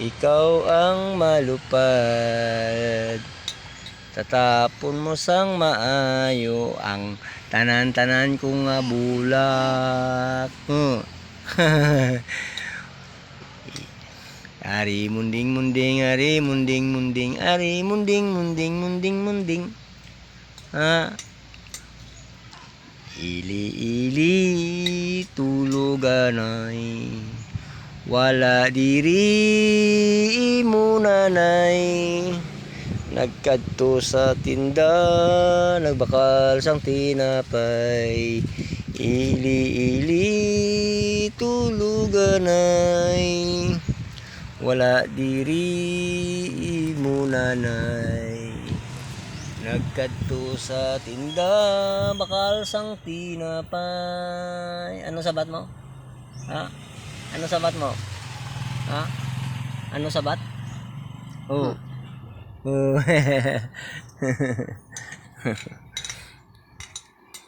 ikaw ang malupad. Tatapon mo sang maayo ang tanan-tanan kong bulak. Huh. Ari munding munding, ari munding munding, ari munding munding munding munding. Ha? Ili ili tuluganay. Wala diri mo nanay. Nagkadto sa tinda, nagbakal sang tinapay. Ili ili tuluganay. Wala diri mo nanay Nagkadto sa tinda Bakal sang tinapay Ano sabat mo? Ha? Ano sabat mo? Ha? Ano sabat? Oh. Oh.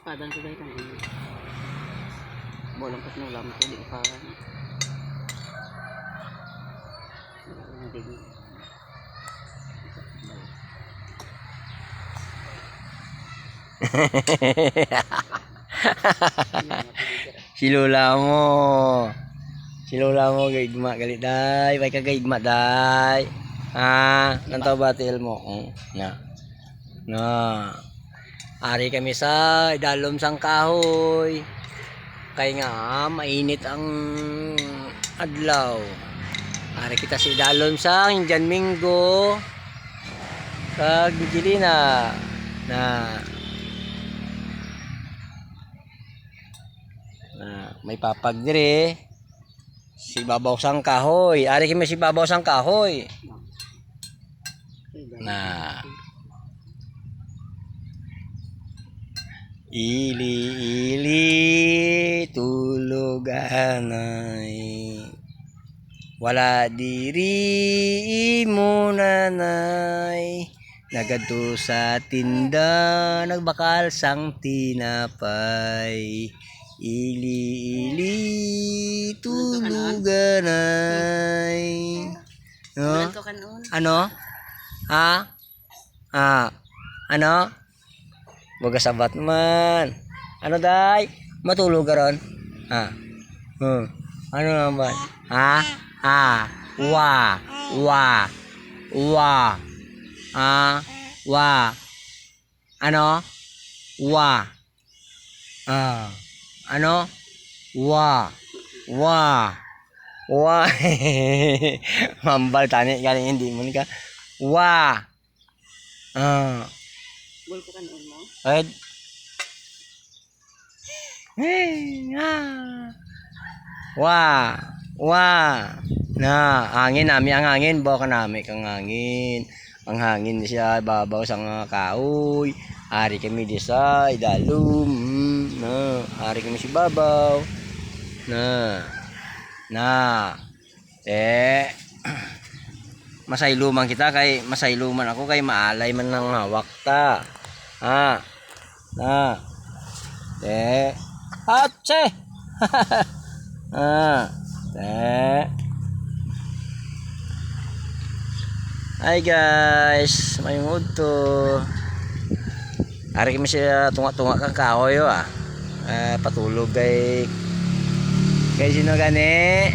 Padan ko dahil kang ano. Bolang pas ng lam ko, di ko parang. Hindi ko. si Lola mo. Si Lola mo gaigma galit day. Bay ka gaigma day. Ha? Nantaw ba til mo? Hmm, Na. Na. Ari kami sa idalom sang kahoy. Kay nga mainit ang adlaw. Ari kita si idalom sang Indian Minggo. Kag Gilina. Na. Na may papag dire. Si babaw sang kahoy. Ari kami si babaw sang kahoy. Na. Ili ili tuluganay. Wala diri mo nanay. Nagadto sa tinda, nagbakal sang tinapay. Ili ili tuluganay. No? Ano? Ha? Ha? Ano? Baga sabat man. Ano day? Matulog ka ron? Ha? Hmm. Ano naman? Ha? Ha? Wa. Wa. Wa. Ha? Wa. Ano? Wa. Ah. Ano? Wa. Wa. Wa. Mambal tani galing hindi mo ka. Wa. Ah. Bol ko kanon mo. Ed. Hey, ah. Wa. Wa. Na, hangin nami ang hangin, bawa ka nami kang hangin. Ang hangin siya babaw sa nga kahoy. Ari kami di sa idalum. Mm, na, ari kami si babaw. Na. Na. Eh. Masayluman kita kay masayluman ako kay maalay man ng hawak ta. Ha. Na. Eh. Atse. ah. Eh. Hi guys, may to. Ari kami siya tunga-tunga kang kahoy oh, ah. Eh, patulog kay ケジノがね。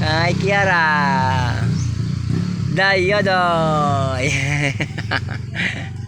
はいキアラ。ー第4度。イエー